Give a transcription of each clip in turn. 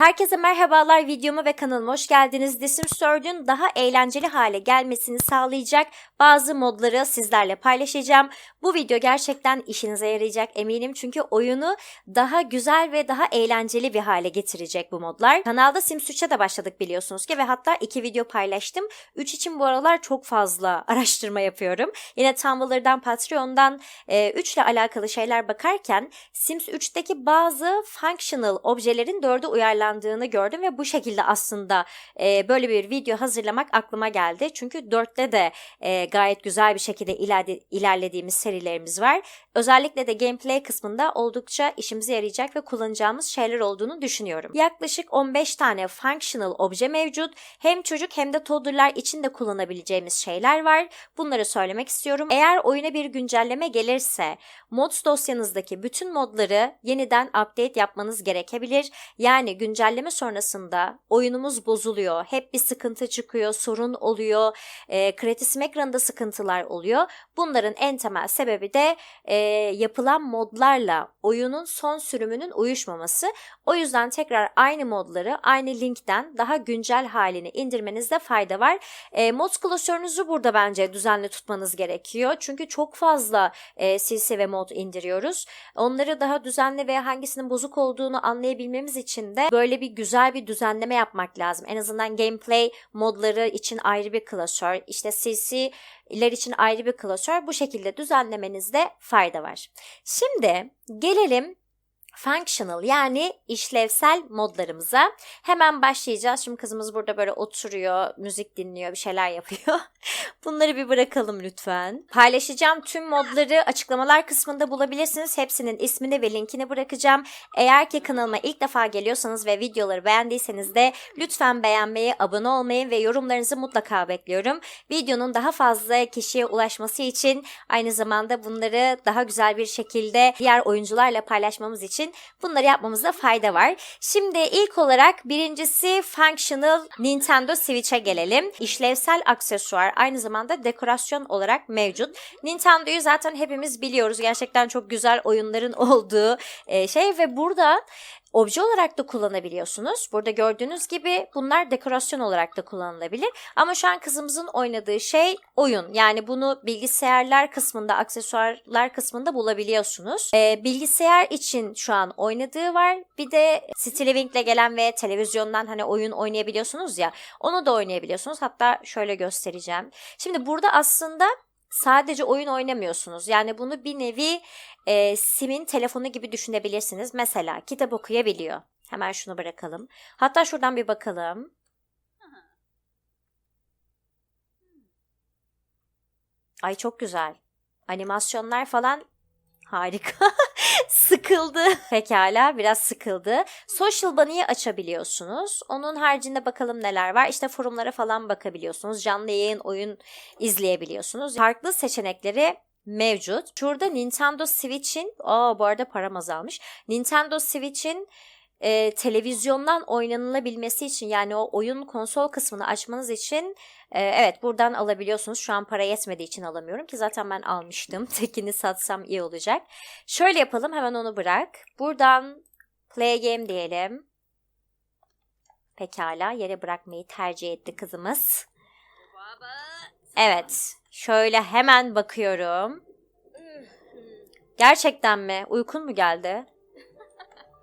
Herkese merhabalar videoma ve kanalıma hoş geldiniz. The Sims 4'ün daha eğlenceli hale gelmesini sağlayacak bazı modları sizlerle paylaşacağım. Bu video gerçekten işinize yarayacak eminim çünkü oyunu daha güzel ve daha eğlenceli bir hale getirecek bu modlar. Kanalda Sims 3'e de başladık biliyorsunuz ki ve hatta iki video paylaştım. 3 için bu aralar çok fazla araştırma yapıyorum. Yine Tumblr'dan, Patreon'dan 3 ile alakalı şeyler bakarken Sims 3'teki bazı functional objelerin 4'e uyarlandığını gördüm ve bu şekilde aslında e, böyle bir video hazırlamak aklıma geldi. Çünkü 4'te de e, gayet güzel bir şekilde ileride, ilerlediğimiz serilerimiz var. Özellikle de gameplay kısmında oldukça işimize yarayacak ve kullanacağımız şeyler olduğunu düşünüyorum. Yaklaşık 15 tane functional obje mevcut. Hem çocuk hem de toddlerlar için de kullanabileceğimiz şeyler var. Bunları söylemek istiyorum. Eğer oyuna bir güncelleme gelirse mods dosyanızdaki bütün modları yeniden update yapmanız gerekebilir. Yani güncelleme sonrasında oyunumuz bozuluyor. Hep bir sıkıntı çıkıyor, sorun oluyor. E, kredisim ekranında sıkıntılar oluyor. Bunların en temel sebebi de e, yapılan modlarla oyunun son sürümünün uyuşmaması. O yüzden tekrar aynı modları aynı linkten daha güncel halini indirmenizde fayda var. E, mod klasörünüzü burada bence düzenli tutmanız gerekiyor. Çünkü çok fazla e, silsi ve mod indiriyoruz. Onları daha düzenli ve hangisinin bozuk olduğunu anlayabilmemiz için de böyle bir güzel bir düzenleme yapmak lazım. En azından gameplay modları için ayrı bir klasör, işte CC'ler için ayrı bir klasör. Bu şekilde düzenlemenizde fayda var. Şimdi gelelim functional yani işlevsel modlarımıza. Hemen başlayacağız. Şimdi kızımız burada böyle oturuyor, müzik dinliyor, bir şeyler yapıyor. Bunları bir bırakalım lütfen. Paylaşacağım tüm modları açıklamalar kısmında bulabilirsiniz. Hepsinin ismini ve linkini bırakacağım. Eğer ki kanalıma ilk defa geliyorsanız ve videoları beğendiyseniz de lütfen beğenmeyi, abone olmayı ve yorumlarınızı mutlaka bekliyorum. Videonun daha fazla kişiye ulaşması için aynı zamanda bunları daha güzel bir şekilde diğer oyuncularla paylaşmamız için bunları yapmamızda fayda var. Şimdi ilk olarak birincisi functional Nintendo Switch'e gelelim. İşlevsel aksesuar aynı zamanda dekorasyon olarak mevcut. Nintendo'yu zaten hepimiz biliyoruz. Gerçekten çok güzel oyunların olduğu e, şey ve burada obje olarak da kullanabiliyorsunuz. Burada gördüğünüz gibi bunlar dekorasyon olarak da kullanılabilir. Ama şu an kızımızın oynadığı şey oyun. Yani bunu bilgisayarlar kısmında, aksesuarlar kısmında bulabiliyorsunuz. Ee, bilgisayar için şu an oynadığı var. Bir de Living'le gelen ve televizyondan hani oyun oynayabiliyorsunuz ya. Onu da oynayabiliyorsunuz. Hatta şöyle göstereceğim. Şimdi burada aslında sadece oyun oynamıyorsunuz. Yani bunu bir nevi e, Sim'in telefonu gibi düşünebilirsiniz. Mesela kitap okuyabiliyor. Hemen şunu bırakalım. Hatta şuradan bir bakalım. Ay çok güzel. Animasyonlar falan harika. sıkıldı. Pekala biraz sıkıldı. Social Bunny'i açabiliyorsunuz. Onun haricinde bakalım neler var. İşte forumlara falan bakabiliyorsunuz. Canlı yayın oyun izleyebiliyorsunuz. Farklı seçenekleri mevcut. Şurada Nintendo Switch'in, aa bu arada param azalmış. Nintendo Switch'in e, televizyondan oynanılabilmesi için yani o oyun konsol kısmını açmanız için e, evet buradan alabiliyorsunuz. Şu an para yetmediği için alamıyorum ki zaten ben almıştım. Tekini satsam iyi olacak. Şöyle yapalım hemen onu bırak. Buradan play game diyelim. Pekala yere bırakmayı tercih etti kızımız. Evet şöyle hemen bakıyorum. Gerçekten mi? Uykun mu geldi?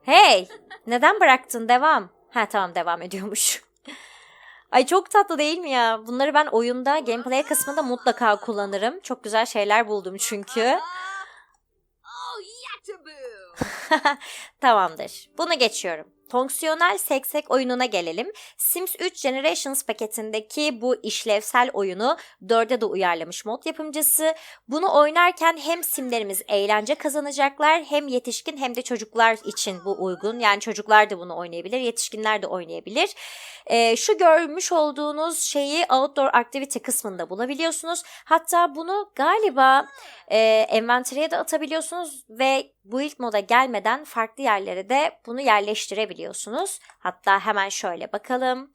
Hey! Neden bıraktın? Devam. Ha tamam devam ediyormuş. Ay çok tatlı değil mi ya? Bunları ben oyunda gameplay kısmında mutlaka kullanırım. Çok güzel şeyler buldum çünkü. Tamamdır. Bunu geçiyorum. Fonksiyonel seksek oyununa gelelim. Sims 3 Generations paketindeki bu işlevsel oyunu 4'e de uyarlamış mod yapımcısı. Bunu oynarken hem simlerimiz eğlence kazanacaklar hem yetişkin hem de çocuklar için bu uygun. Yani çocuklar da bunu oynayabilir, yetişkinler de oynayabilir. Ee, şu görmüş olduğunuz şeyi Outdoor Activity kısmında bulabiliyorsunuz. Hatta bunu galiba e, envanteriye de atabiliyorsunuz ve build moda gelmeden farklı yerlere de bunu yerleştirebiliyorsunuz. Hatta hemen şöyle bakalım.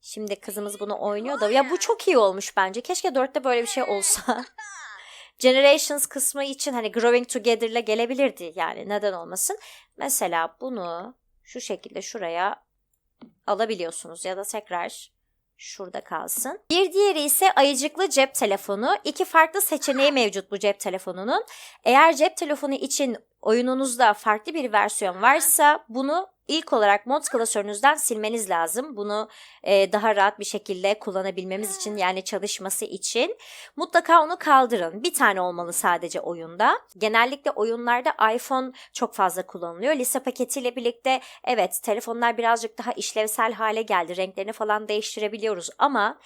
Şimdi kızımız bunu oynuyor da ya bu çok iyi olmuş bence. Keşke 4'te böyle bir şey olsa. Generations kısmı için hani Growing Together'la gelebilirdi yani neden olmasın. Mesela bunu şu şekilde şuraya alabiliyorsunuz ya da tekrar şurada kalsın. Bir diğeri ise ayıcıklı cep telefonu. İki farklı seçeneği mevcut bu cep telefonunun. Eğer cep telefonu için oyununuzda farklı bir versiyon varsa bunu ilk olarak mod klasörünüzden silmeniz lazım. Bunu e, daha rahat bir şekilde kullanabilmemiz için yani çalışması için mutlaka onu kaldırın. Bir tane olmalı sadece oyunda. Genellikle oyunlarda iPhone çok fazla kullanılıyor. Lise paketiyle birlikte evet telefonlar birazcık daha işlevsel hale geldi. Renklerini falan değiştirebiliyoruz ama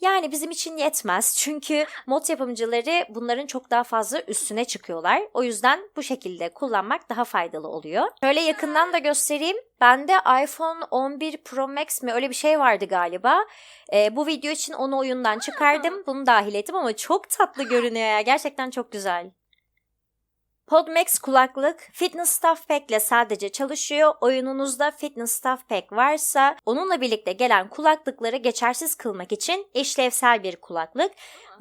yani bizim için yetmez. Çünkü mod yapımcıları bunların çok daha fazla üstüne çıkıyorlar. O yüzden bu şekilde kullanmak daha faydalı oluyor. Şöyle yakından da göstereyim. Bende iPhone 11 Pro Max mi öyle bir şey vardı galiba. Ee, bu video için onu oyundan çıkardım. Bunu dahil ettim ama çok tatlı görünüyor ya. Gerçekten çok güzel. Podmax kulaklık Fitness Stuff Pack ile sadece çalışıyor. Oyununuzda Fitness Stuff Pack varsa onunla birlikte gelen kulaklıkları geçersiz kılmak için işlevsel bir kulaklık.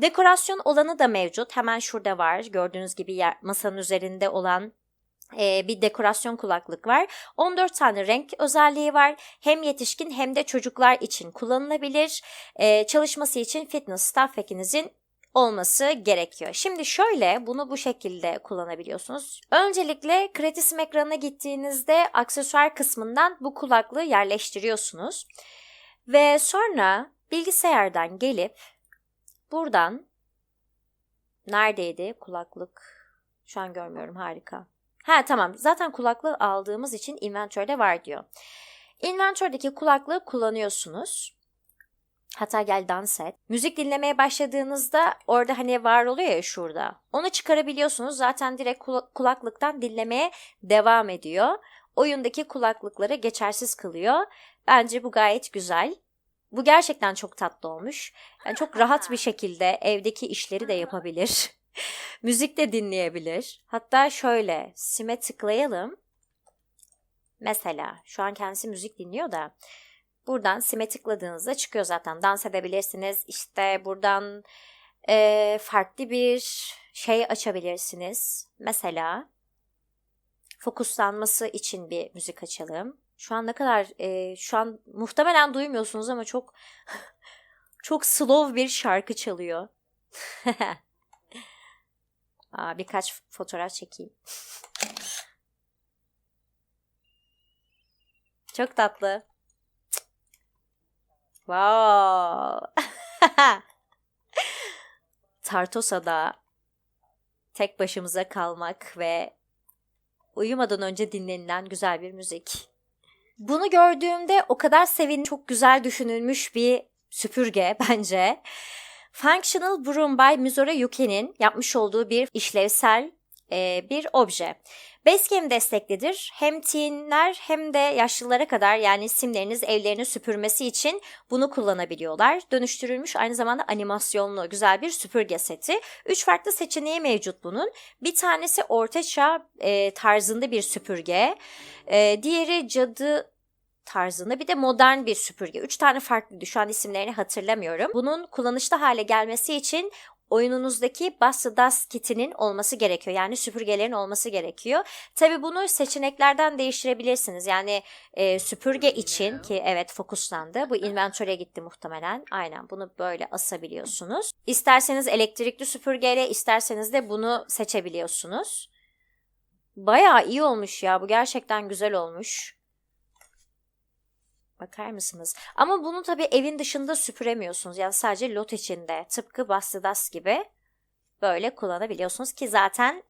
Dekorasyon olanı da mevcut. Hemen şurada var. Gördüğünüz gibi yer, masanın üzerinde olan e, bir dekorasyon kulaklık var. 14 tane renk özelliği var. Hem yetişkin hem de çocuklar için kullanılabilir. E, çalışması için Fitness Stuff Pack'inizin olması gerekiyor. Şimdi şöyle bunu bu şekilde kullanabiliyorsunuz. Öncelikle kredisim ekranına gittiğinizde aksesuar kısmından bu kulaklığı yerleştiriyorsunuz. Ve sonra bilgisayardan gelip buradan neredeydi kulaklık? Şu an görmüyorum harika. Ha tamam zaten kulaklığı aldığımız için inventörde var diyor. Inventördeki kulaklığı kullanıyorsunuz. Hatta gel dans et. Müzik dinlemeye başladığınızda orada hani var oluyor ya şurada. Onu çıkarabiliyorsunuz. Zaten direkt kulaklıktan dinlemeye devam ediyor. Oyundaki kulaklıkları geçersiz kılıyor. Bence bu gayet güzel. Bu gerçekten çok tatlı olmuş. Yani çok rahat bir şekilde evdeki işleri de yapabilir. Müzik de dinleyebilir. Hatta şöyle sime tıklayalım. Mesela şu an kendisi müzik dinliyor da Buradan sime tıkladığınızda çıkıyor zaten. Dans edebilirsiniz. İşte buradan e, farklı bir şey açabilirsiniz. Mesela fokuslanması için bir müzik açalım. Şu an ne kadar e, şu an muhtemelen duymuyorsunuz ama çok çok slow bir şarkı çalıyor. Aa, birkaç fotoğraf çekeyim. çok tatlı. Wow. Tartosa'da tek başımıza kalmak ve uyumadan önce dinlenilen güzel bir müzik. Bunu gördüğümde o kadar sevindim. Çok güzel düşünülmüş bir süpürge bence. Functional Broom by Mizora Yuki'nin yapmış olduğu bir işlevsel e, bir obje. Basecamp desteklidir. Hem teenler hem de yaşlılara kadar yani simleriniz evlerini süpürmesi için bunu kullanabiliyorlar. Dönüştürülmüş aynı zamanda animasyonlu güzel bir süpürge seti. Üç farklı seçeneği mevcut bunun. Bir tanesi ortaçağ e, tarzında bir süpürge. E, diğeri cadı tarzında bir de modern bir süpürge. Üç tane farklı an isimlerini hatırlamıyorum. Bunun kullanışlı hale gelmesi için oyununuzdaki Basta Dust kitinin olması gerekiyor. Yani süpürgelerin olması gerekiyor. Tabi bunu seçeneklerden değiştirebilirsiniz. Yani e, süpürge için ki evet fokuslandı. Bu inventory'e gitti muhtemelen. Aynen bunu böyle asabiliyorsunuz. İsterseniz elektrikli süpürgeyle isterseniz de bunu seçebiliyorsunuz. Bayağı iyi olmuş ya. Bu gerçekten güzel olmuş. Bakar mısınız? Ama bunu tabii evin dışında süpüremiyorsunuz. Yani sadece lot içinde. Tıpkı Bastidas gibi böyle kullanabiliyorsunuz ki zaten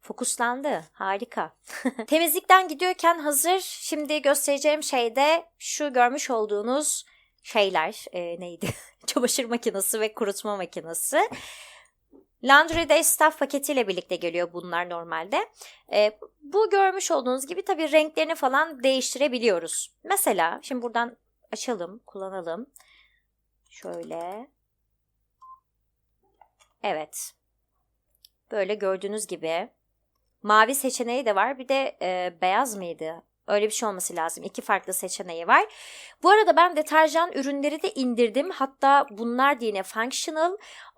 fokuslandı. Harika. Temizlikten gidiyorken hazır. Şimdi göstereceğim şey de şu görmüş olduğunuz şeyler. E, neydi? Çamaşır makinesi ve kurutma makinesi. Laundry Day Stuff paketiyle birlikte geliyor bunlar normalde. E, bu görmüş olduğunuz gibi tabii renklerini falan değiştirebiliyoruz. Mesela şimdi buradan açalım, kullanalım. Şöyle. Evet. Böyle gördüğünüz gibi. Mavi seçeneği de var. Bir de e, beyaz mıydı? Öyle bir şey olması lazım. İki farklı seçeneği var. Bu arada ben deterjan ürünleri de indirdim. Hatta bunlar da yine functional.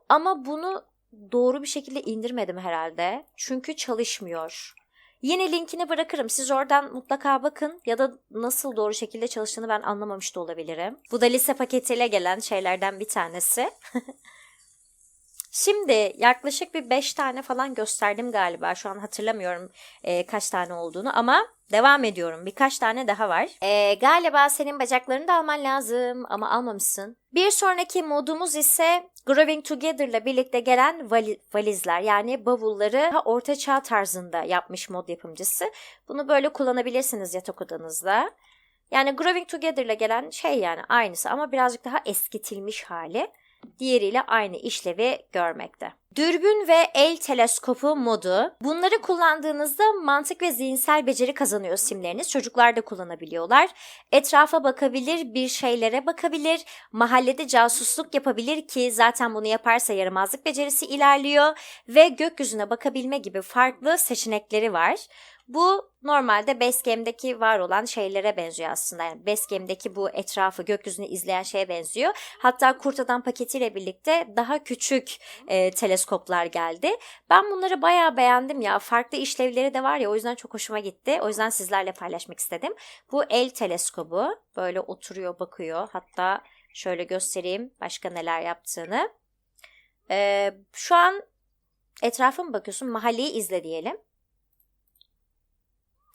Ama bunu doğru bir şekilde indirmedim herhalde. Çünkü çalışmıyor. Yine linkini bırakırım. Siz oradan mutlaka bakın ya da nasıl doğru şekilde çalıştığını ben anlamamış da olabilirim. Bu da lise paketiyle gelen şeylerden bir tanesi. Şimdi yaklaşık bir 5 tane falan gösterdim galiba. Şu an hatırlamıyorum e, kaç tane olduğunu ama devam ediyorum. Birkaç tane daha var. E, galiba senin bacaklarını da alman lazım ama almamışsın. Bir sonraki modumuz ise Growing Together ile birlikte gelen vali- valizler yani bavulları orta çağ tarzında yapmış mod yapımcısı. Bunu böyle kullanabilirsiniz yatak odanızda. Yani Growing Together ile gelen şey yani aynısı ama birazcık daha eskitilmiş hali diğeriyle aynı işlevi görmekte. Dürbün ve el teleskopu modu. Bunları kullandığınızda mantık ve zihinsel beceri kazanıyor simleriniz. Çocuklar da kullanabiliyorlar. Etrafa bakabilir, bir şeylere bakabilir, mahallede casusluk yapabilir ki zaten bunu yaparsa yaramazlık becerisi ilerliyor ve gökyüzüne bakabilme gibi farklı seçenekleri var. Bu normalde Basecamp'deki var olan şeylere benziyor aslında. Yani Basecamp'deki bu etrafı, gökyüzünü izleyen şeye benziyor. Hatta Kurt Adam paketiyle birlikte daha küçük e, teleskoplar geldi. Ben bunları bayağı beğendim ya. Farklı işlevleri de var ya o yüzden çok hoşuma gitti. O yüzden sizlerle paylaşmak istedim. Bu el teleskobu böyle oturuyor bakıyor. Hatta şöyle göstereyim başka neler yaptığını. E, şu an etrafa mı bakıyorsun? Mahalleyi izle diyelim.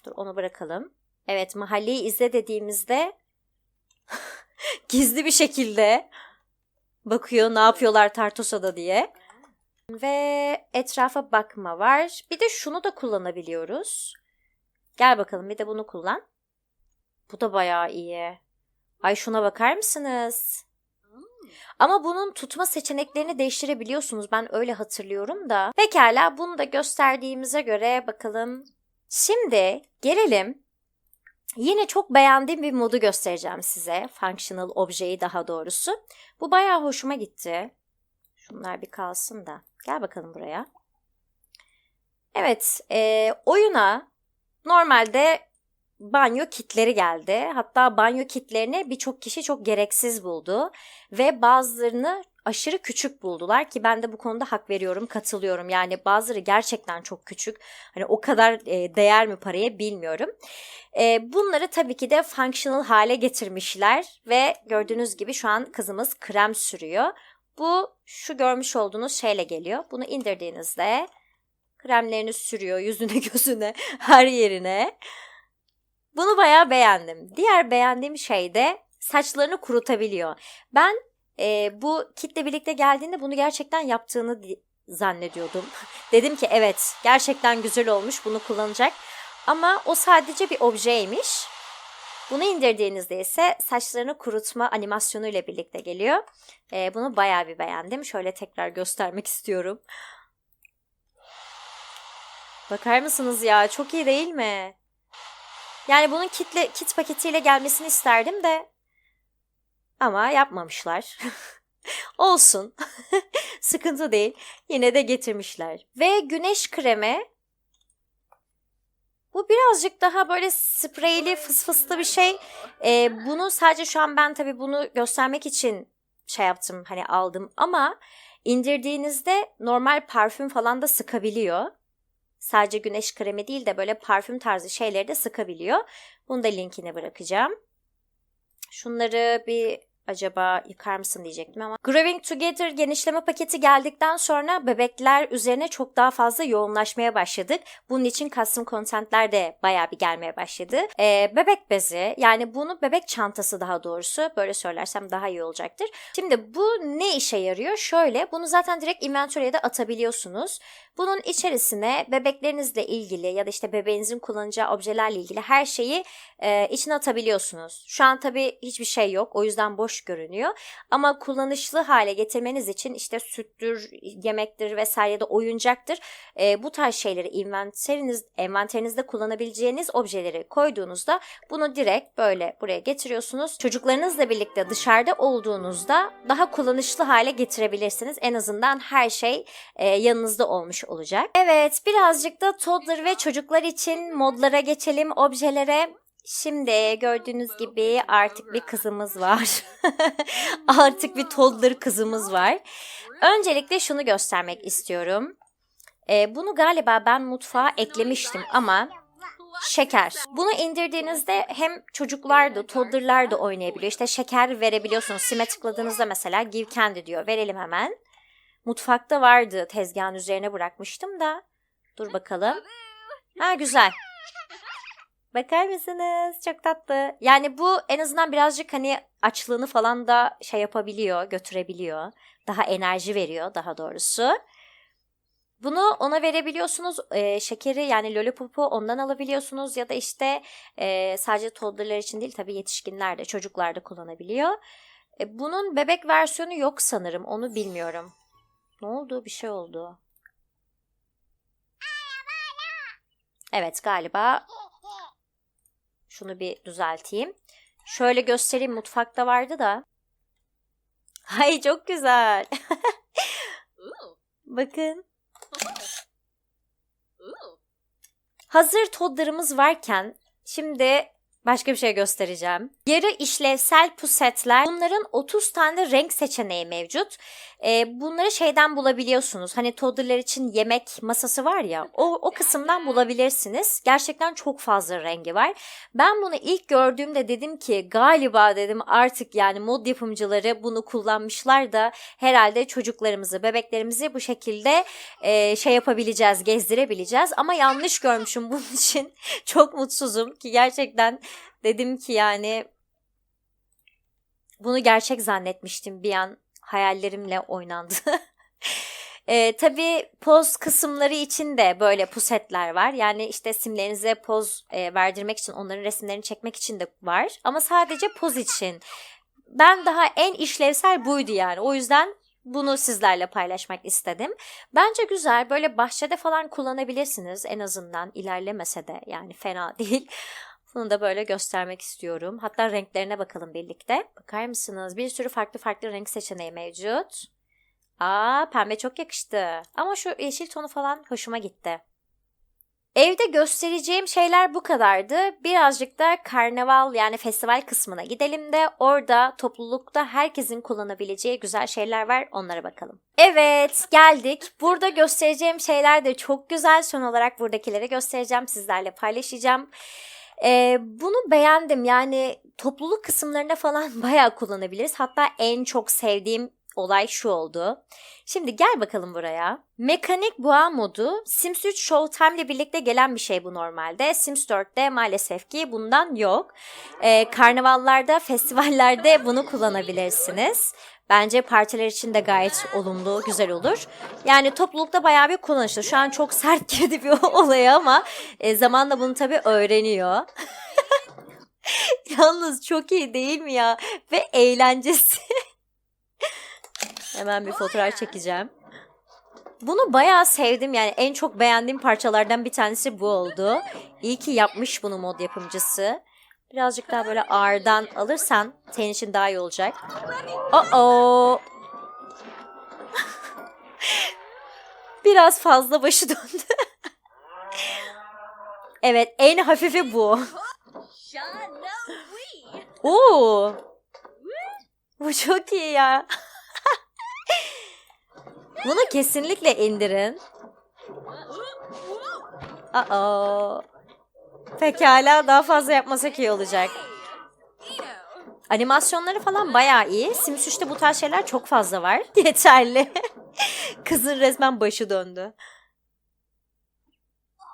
Dur onu bırakalım. Evet mahalleyi izle dediğimizde gizli bir şekilde bakıyor ne yapıyorlar Tartosa'da diye. Ve etrafa bakma var. Bir de şunu da kullanabiliyoruz. Gel bakalım bir de bunu kullan. Bu da bayağı iyi. Ay şuna bakar mısınız? Ama bunun tutma seçeneklerini değiştirebiliyorsunuz. Ben öyle hatırlıyorum da. Pekala bunu da gösterdiğimize göre bakalım Şimdi gelelim yine çok beğendiğim bir modu göstereceğim size. Functional objeyi daha doğrusu. Bu bayağı hoşuma gitti. Şunlar bir kalsın da. Gel bakalım buraya. Evet, e, oyuna normalde banyo kitleri geldi. Hatta banyo kitlerini birçok kişi çok gereksiz buldu ve bazılarını aşırı küçük buldular ki ben de bu konuda hak veriyorum, katılıyorum. Yani bazıları gerçekten çok küçük. Hani o kadar e, değer mi paraya bilmiyorum. E, bunları tabii ki de functional hale getirmişler ve gördüğünüz gibi şu an kızımız krem sürüyor. Bu şu görmüş olduğunuz şeyle geliyor. Bunu indirdiğinizde kremlerini sürüyor yüzüne, gözüne, her yerine. Bunu bayağı beğendim. Diğer beğendiğim şey de saçlarını kurutabiliyor. Ben e, bu kitle birlikte geldiğinde bunu gerçekten yaptığını di- zannediyordum. Dedim ki evet gerçekten güzel olmuş bunu kullanacak. Ama o sadece bir objeymiş. Bunu indirdiğinizde ise saçlarını kurutma animasyonu ile birlikte geliyor. E, bunu bayağı bir beğendim. Şöyle tekrar göstermek istiyorum. Bakar mısınız ya? Çok iyi değil mi? Yani bunun kitle kit paketiyle gelmesini isterdim de ama yapmamışlar. Olsun. Sıkıntı değil. Yine de getirmişler. Ve güneş kremi bu birazcık daha böyle spreyli fıs fıslı bir şey. Ee, bunu sadece şu an ben tabii bunu göstermek için şey yaptım hani aldım ama indirdiğinizde normal parfüm falan da sıkabiliyor. Sadece güneş kremi değil de böyle parfüm tarzı şeyleri de sıkabiliyor. Bunu da linkini bırakacağım. Şunları bir acaba yıkar mısın diyecektim ama. Growing Together genişleme paketi geldikten sonra bebekler üzerine çok daha fazla yoğunlaşmaya başladık. Bunun için custom contentler de bayağı bir gelmeye başladı. Ee, bebek bezi yani bunu bebek çantası daha doğrusu böyle söylersem daha iyi olacaktır. Şimdi bu ne işe yarıyor? Şöyle bunu zaten direkt inventory'e de atabiliyorsunuz. Bunun içerisine bebeklerinizle ilgili ya da işte bebeğinizin kullanacağı objelerle ilgili her şeyi e, içine atabiliyorsunuz. Şu an tabii hiçbir şey yok. O yüzden boş görünüyor. Ama kullanışlı hale getirmeniz için işte süttür, yemektir vesaire ya da oyuncaktır. E, bu tarz şeyleri envanteriniz, envanterinizde kullanabileceğiniz objeleri koyduğunuzda bunu direkt böyle buraya getiriyorsunuz. Çocuklarınızla birlikte dışarıda olduğunuzda daha kullanışlı hale getirebilirsiniz. En azından her şey e, yanınızda olmuş olacak. Evet birazcık da toddler ve çocuklar için modlara geçelim, objelere. Şimdi gördüğünüz gibi artık bir kızımız var. artık bir toddler kızımız var. Öncelikle şunu göstermek istiyorum. Ee, bunu galiba ben mutfağa eklemiştim ama şeker. Bunu indirdiğinizde hem çocuklar da toddler'lar da oynayabiliyor. İşte şeker verebiliyorsunuz. Sime tıkladığınızda mesela give candy diyor. Verelim hemen. Mutfakta vardı. Tezgahın üzerine bırakmıştım da. Dur bakalım. Ha güzel. Bakar mısınız? Çok tatlı. Yani bu en azından birazcık hani açlığını falan da şey yapabiliyor, götürebiliyor. Daha enerji veriyor daha doğrusu. Bunu ona verebiliyorsunuz. Ee, şekeri yani lollipopu ondan alabiliyorsunuz ya da işte e, sadece toddlerlar için değil tabii yetişkinler de çocuklar da kullanabiliyor. E, bunun bebek versiyonu yok sanırım. Onu bilmiyorum. Ne oldu? Bir şey oldu. Evet galiba şunu bir düzelteyim. Şöyle göstereyim mutfakta vardı da. Ay çok güzel. Bakın. Hazır todlarımız varken şimdi başka bir şey göstereceğim. Yarı işlevsel pusetler. Bunların 30 tane renk seçeneği mevcut. Ee, bunları şeyden bulabiliyorsunuz. Hani toddler için yemek masası var ya o, o kısımdan bulabilirsiniz. Gerçekten çok fazla rengi var. Ben bunu ilk gördüğümde dedim ki galiba dedim artık yani mod yapımcıları bunu kullanmışlar da herhalde çocuklarımızı, bebeklerimizi bu şekilde e, şey yapabileceğiz, gezdirebileceğiz. Ama yanlış görmüşüm bunun için. Çok mutsuzum ki gerçekten dedim ki yani bunu gerçek zannetmiştim bir an hayallerimle oynandı. E, tabii poz kısımları için de böyle pusetler var. Yani işte simlerinize poz e, verdirmek için, onların resimlerini çekmek için de var. Ama sadece poz için. Ben daha en işlevsel buydu yani. O yüzden bunu sizlerle paylaşmak istedim. Bence güzel. Böyle bahçede falan kullanabilirsiniz en azından ilerlemese de yani fena değil. Bunu da böyle göstermek istiyorum. Hatta renklerine bakalım birlikte. Bakar mısınız? Bir sürü farklı farklı renk seçeneği mevcut. Aa pembe çok yakıştı. Ama şu yeşil tonu falan hoşuma gitti. Evde göstereceğim şeyler bu kadardı. Birazcık da karnaval yani festival kısmına gidelim de orada toplulukta herkesin kullanabileceği güzel şeyler var onlara bakalım. Evet geldik. Burada göstereceğim şeyler de çok güzel. Son olarak buradakileri göstereceğim sizlerle paylaşacağım. Ee, bunu beğendim yani topluluk kısımlarında falan bayağı kullanabiliriz. Hatta en çok sevdiğim olay şu oldu. Şimdi gel bakalım buraya. Mekanik boğa modu Sims 3 Showtime ile birlikte gelen bir şey bu normalde. Sims 4'te maalesef ki bundan yok. Ee, karnavallarda, festivallerde bunu kullanabilirsiniz. Bence partiler için de gayet olumlu, güzel olur. Yani toplulukta bayağı bir kullanışlı. Şu an çok sert girdi bir olaya ama e, zamanla bunu tabii öğreniyor. Yalnız çok iyi değil mi ya? Ve eğlencesi. Hemen bir fotoğraf çekeceğim. Bunu bayağı sevdim yani en çok beğendiğim parçalardan bir tanesi bu oldu. İyi ki yapmış bunu mod yapımcısı. Birazcık daha böyle ağırdan alırsan senin için daha iyi olacak. Oh oh. Biraz fazla başı döndü. evet en hafifi bu. Oo. Bu çok iyi ya. Bunu kesinlikle indirin. Aa. Pekala daha fazla yapmasak iyi olacak. Animasyonları falan bayağı iyi. Sims 3'te bu tarz şeyler çok fazla var. Yeterli. Kızın resmen başı döndü.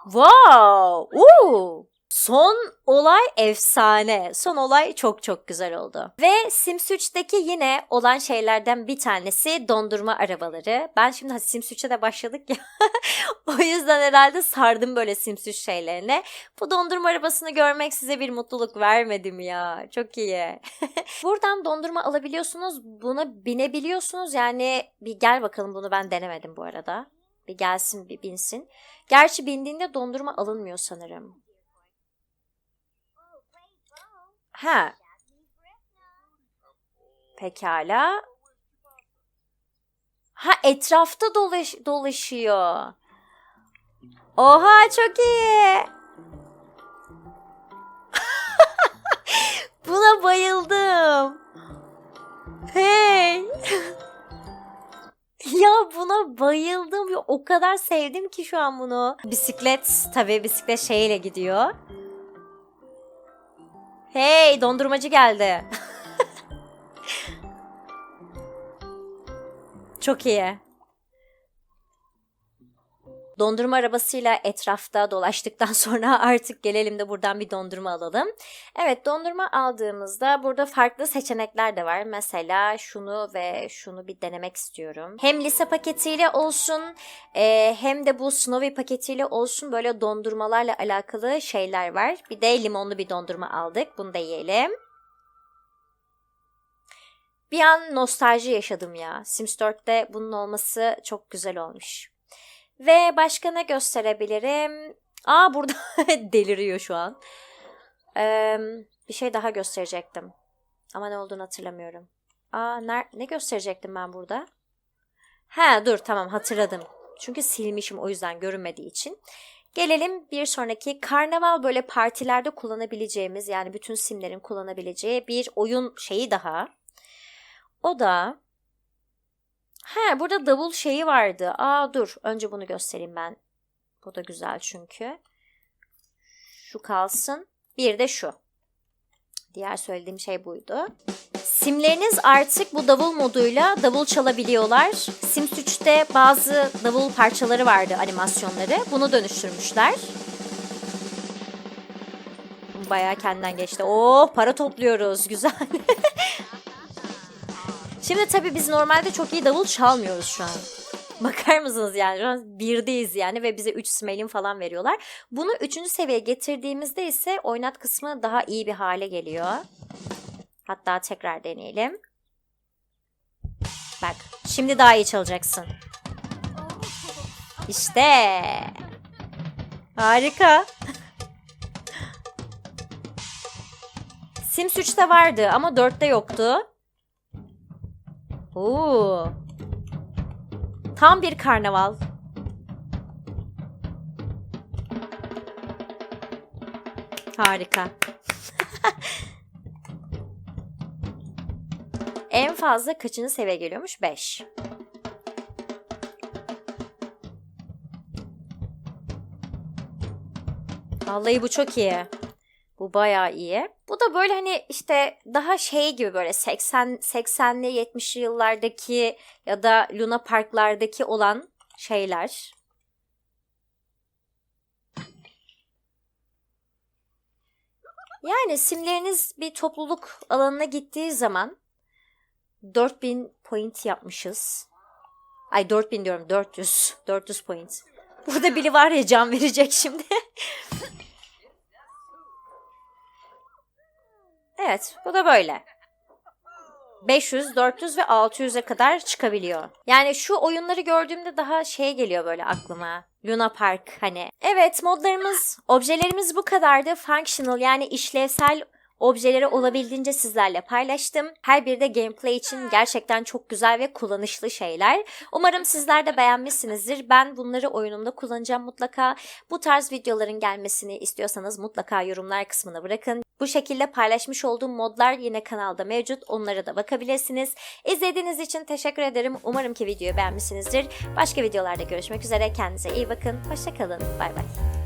Wow! Oo! Son olay efsane. Son olay çok çok güzel oldu. Ve Sims 3'teki yine olan şeylerden bir tanesi dondurma arabaları. Ben şimdi Sims 3'e de başladık ya. o yüzden herhalde sardım böyle Sims 3 şeylerine. Bu dondurma arabasını görmek size bir mutluluk vermedi mi ya? Çok iyi. Buradan dondurma alabiliyorsunuz. Buna binebiliyorsunuz. Yani bir gel bakalım bunu ben denemedim bu arada. Bir gelsin bir binsin. Gerçi bindiğinde dondurma alınmıyor sanırım. Ha. Pekala. Ha etrafta dolaş dolaşıyor. Oha çok iyi. Buna bayıldım. Hey. ya buna bayıldım. Ya, o kadar sevdim ki şu an bunu. Bisiklet tabii bisiklet şeyle gidiyor. Hey dondurmacı geldi. Çok iyi. Dondurma arabasıyla etrafta dolaştıktan sonra artık gelelim de buradan bir dondurma alalım. Evet dondurma aldığımızda burada farklı seçenekler de var. Mesela şunu ve şunu bir denemek istiyorum. Hem lise paketiyle olsun e, hem de bu Snowy paketiyle olsun böyle dondurmalarla alakalı şeyler var. Bir de limonlu bir dondurma aldık. Bunu da yiyelim. Bir an nostalji yaşadım ya. Sims 4'te bunun olması çok güzel olmuş. Ve başka ne gösterebilirim? Aa burada deliriyor şu an. Ee, bir şey daha gösterecektim. Ama ne olduğunu hatırlamıyorum. Aa ner- ne gösterecektim ben burada? Ha dur tamam hatırladım. Çünkü silmişim o yüzden görünmediği için. Gelelim bir sonraki karnaval böyle partilerde kullanabileceğimiz yani bütün simlerin kullanabileceği bir oyun şeyi daha. O da He burada davul şeyi vardı. Aa dur önce bunu göstereyim ben. Bu da güzel çünkü. Şu kalsın. Bir de şu. Diğer söylediğim şey buydu. Simleriniz artık bu davul moduyla davul çalabiliyorlar. Sims 3'te bazı davul parçaları vardı animasyonları. Bunu dönüştürmüşler. Bayağı kendinden geçti. Oo para topluyoruz. Güzel. Şimdi tabii biz normalde çok iyi davul çalmıyoruz şu an. Bakar mısınız yani şu an birdeyiz yani ve bize 3 smelin falan veriyorlar. Bunu 3. seviyeye getirdiğimizde ise oynat kısmı daha iyi bir hale geliyor. Hatta tekrar deneyelim. Bak şimdi daha iyi çalacaksın. İşte. Harika. Sims 3'te vardı ama 4'te yoktu. Oo. Tam bir karnaval. Harika. en fazla kaçıncı seviye geliyormuş? 5. Vallahi bu çok iyi. Bu bayağı iyi. Bu da böyle hani işte daha şey gibi böyle 80 80'li 70'li yıllardaki ya da Luna Parklardaki olan şeyler. Yani simleriniz bir topluluk alanına gittiği zaman 4000 point yapmışız. Ay 4000 diyorum 400. 400 point. Burada biri var ya can verecek şimdi. Evet, bu da böyle. 500, 400 ve 600'e kadar çıkabiliyor. Yani şu oyunları gördüğümde daha şey geliyor böyle aklıma. Luna Park hani. Evet modlarımız, objelerimiz bu kadardı. Functional yani işlevsel objeleri olabildiğince sizlerle paylaştım. Her biri de gameplay için gerçekten çok güzel ve kullanışlı şeyler. Umarım sizler de beğenmişsinizdir. Ben bunları oyunumda kullanacağım mutlaka. Bu tarz videoların gelmesini istiyorsanız mutlaka yorumlar kısmına bırakın. Bu şekilde paylaşmış olduğum modlar yine kanalda mevcut. Onlara da bakabilirsiniz. İzlediğiniz için teşekkür ederim. Umarım ki videoyu beğenmişsinizdir. Başka videolarda görüşmek üzere. Kendinize iyi bakın. Hoşçakalın. Bay bay.